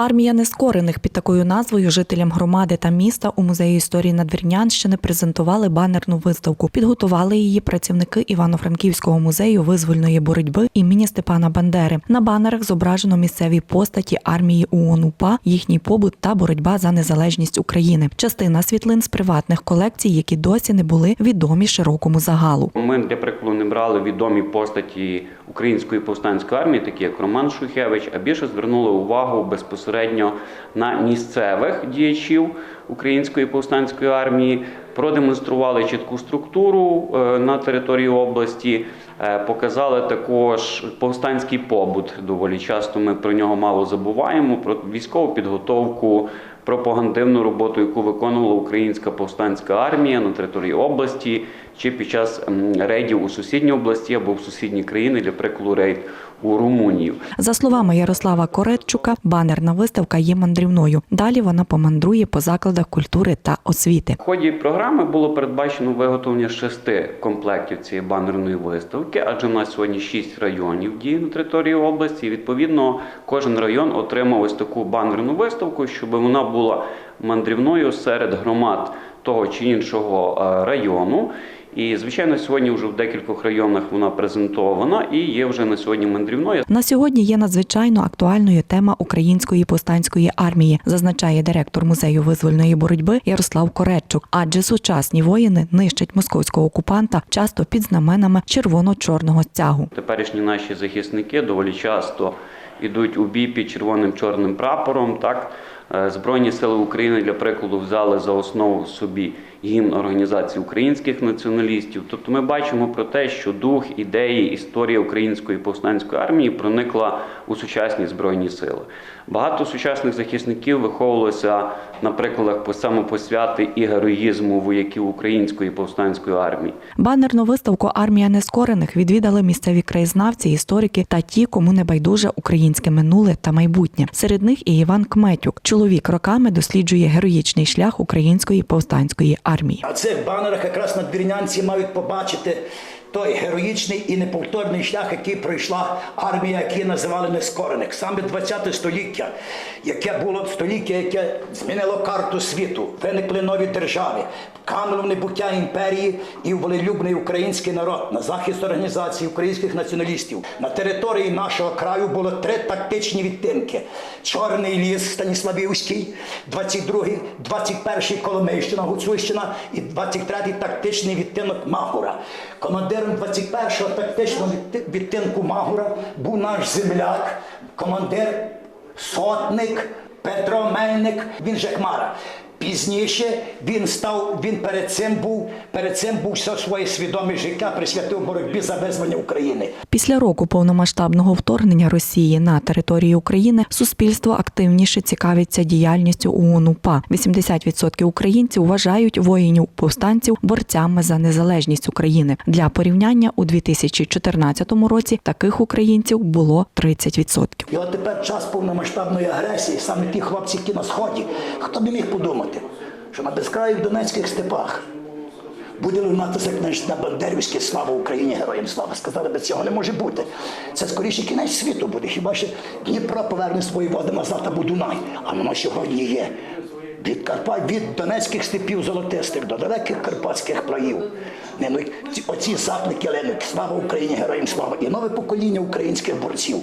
Армія нескорених під такою назвою жителям громади та міста у музеї історії Надвірнянщини презентували банерну виставку. Підготували її працівники Івано-Франківського музею визвольної боротьби імені Степана Бандери. На банерах зображено місцеві постаті армії ООН УПА, їхній побут та боротьба за незалежність України. Частина світлин з приватних колекцій, які досі не були відомі широкому загалу. Ми для прикладу не брали відомі постаті української повстанської армії, такі як Роман Шухевич, а більше звернули увагу безпосередньо на місцевих діячів української повстанської армії, продемонстрували чітку структуру е, на території області, е, показали також повстанський побут. Доволі часто ми про нього мало забуваємо. Про військову підготовку, пропагандивну роботу, яку виконувала українська повстанська армія на території області чи під час рейдів у сусідній області або в сусідні країни, для прикладу рейд у Румунію. За словами Ярослава Коретчука, банерна виставка є мандрівною. Далі вона помандрує по закладах культури та освіти. В ході програми було передбачено виготовлення шести комплектів цієї банерної виставки, адже в нас сьогодні шість районів діє на території області. І, відповідно, кожен район отримав ось таку банерну виставку, щоб вона була мандрівною серед громад того чи іншого е, району. І, звичайно, сьогодні вже в декількох районах вона презентована і є вже на сьогодні мандрівною. На сьогодні є надзвичайно актуальною тема української повстанської армії, зазначає директор музею визвольної боротьби Ярослав Коретчук. Адже сучасні воїни нищать московського окупанта часто під знаменами червоно-чорного стягу. Теперішні наші захисники доволі часто йдуть у бій під червоним чорним прапором. Так Е, Збройні сили України для прикладу взяли за основу собі гімн організації українських націоналістів. Тобто ми бачимо про те, що дух, ідеї, історія української повстанської армії проникла у сучасні збройні сили. Багато сучасних захисників виховувалося на прикладах по самопосвяти і героїзму вояків української повстанської армії. Банерну виставку Армія нескорених відвідали місцеві краєзнавці, історики та ті, кому не байдуже українське минуле та майбутнє. Серед них і Іван Кметюк. Чоловік роками досліджує героїчний шлях української повстанської армії. Це цих банерах якраз надвірнянці мають побачити той героїчний і неповторний шлях, який пройшла армія, яку називали нескорених. Саме 20 століття, яке було століття, яке змінило карту світу, виникли нові держави, кануло в небуття імперії і волелюбний український народ на захист організації українських націоналістів. На території нашого краю було три тактичні відтинки: Чорний ліс Станіславівський, 22-й, 21-й Коломийщина, Гуцульщина і 23-й тактичний відтинок Магура. Командиром 21-го тактичного відтинку Магура був наш земляк, командир сотник Петро Мельник, він же Хмара. Пізніше він став, він перед цим був, перед цим був все своє свідоме життя присвятив боротьбі за визволення України. Після року повномасштабного вторгнення Росії на територію України суспільство активніше цікавиться діяльністю ООН УПА. 80% українців вважають воїнів повстанців борцями за незалежність України. Для порівняння у 2014 році таких українців було 30%. І от тепер час повномасштабної агресії, саме ті хлопці, які на сході. Хто б міг подумати, що на безкраїх донецьких степах буде лунатися книжна Бандерівське слава Україні, героям слава. Сказали би, цього не може бути. Це скоріше кінець світу буде. Хіба що Дніпро поверне свої води назад або Дунай, а воно сьогодні є. Від Карпат, від донецьких степів золотистих до далеких карпатських плаїв. Не, ну, ці- оці заклики линуть. Слава Україні, героям слава! І нове покоління українських борців.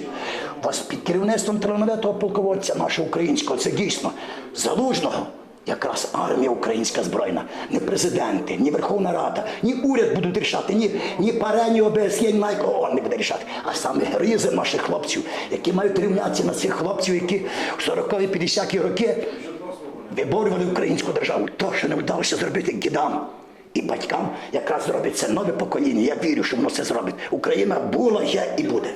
Вас під керівництвом талановитого полководця нашого українського, це дійсно залужного. Якраз армія українська збройна, не президенти, ні Верховна Рада, ні уряд будуть рішати, ні, ні ПАРЕ, ні ОБСЄ, ні навіть ООН не буде рішати. А саме героїзм наших хлопців, які мають рівнятися на цих хлопців, які в 40-50-ті роки виборювали українську державу. То, що не вдалося зробити дідам і батькам, якраз зробить це нове покоління. Я вірю, що воно це зробить. Україна була, є і буде.